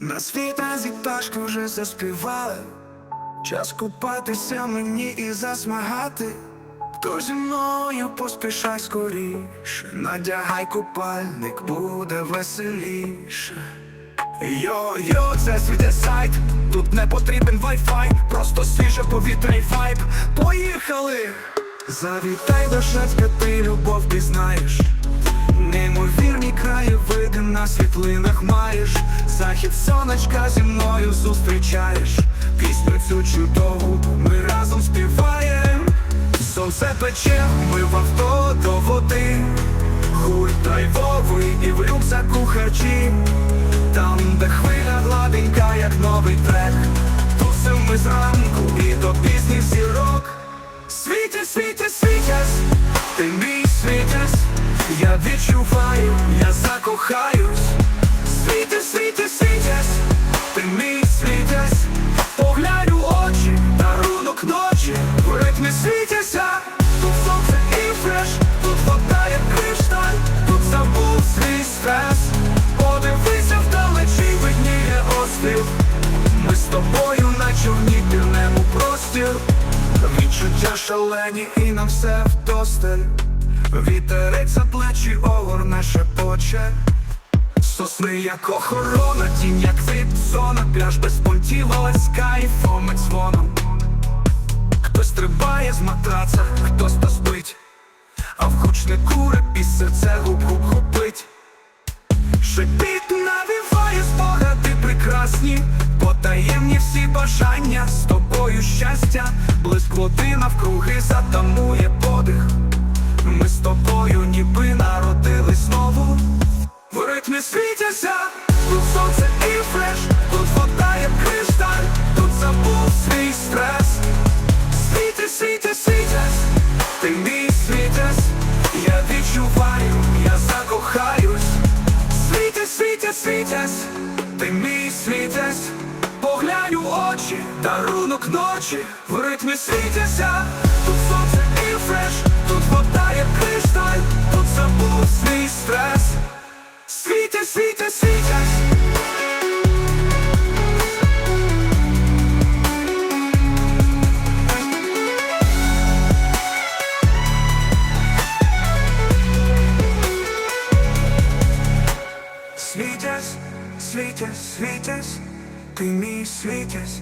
На світазі пташки вже заспівали, час купатися мені і засмагати. То зі мною поспішай скоріше, надягай купальник, буде веселіше. Йо-йо, це світе сайт, тут не потрібен вайфай, просто свіже повітря й вайб. Поїхали! Завітай до Шацька, ти любов пізнаєш. Неймовірні краєвиди на світлинах маєш. Захід сонечка зі мною зустрічаєш. Пісню цю чудову ми разом співаєм. Сонце пече, ми в авто до води. Гурт драйвовий і в рюкзаку харчі. Там, де хвиля гладенька, як новий трек. Тусим ми зранку і до пізніх зірок. Світя, світя, світясь, ти мій світясь, я відчуваю, я закохаюсь. Світя, світя, світясь, ти мій світясь, поглянь очі, дарунок ночі, в ритмі світяся, тут сонце і фреш, тут вода кришталь, тут забув свій стрес, подивися вдалечі, видніє острів. Ми з тобою на човні пірнемо простір. Відчуття шалені і нам все вдосталь. Вітерець за плечі огорне шепоче Сосни як охорона, тінь як зона. Пляж без понтів, але з кайфом і дзвоном Хтось стрибає з матраца, хтось то спить. А в гучнику репі серце губ-губ хопить. Шепіт навіває спогади прекрасні, потаємні всі бажання. З тобою щастя, блиск води навкруги затамує світяся, тут сонце і фреш, тут вода як кришталь, тут забув свій стрес. Світи, світи, світясь, ти мій світясь, я відчуваю, я закохаюсь. Світя, світя, світясь, ти мій світясь, поглянь очі, дарунок ночі, в ритмі світяся, тут сонце і фреш, тут вода як кришталь, тут забув свій стрес. Світя, світя, світясь. Світясь, світясь, світясь, мій світясь,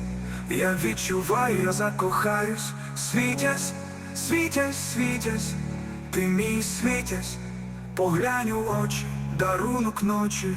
я відчуваю, я закохаюсь, світясь, світясь, світясь, ти мій світясь, поглянь у очі, дарунок ночі.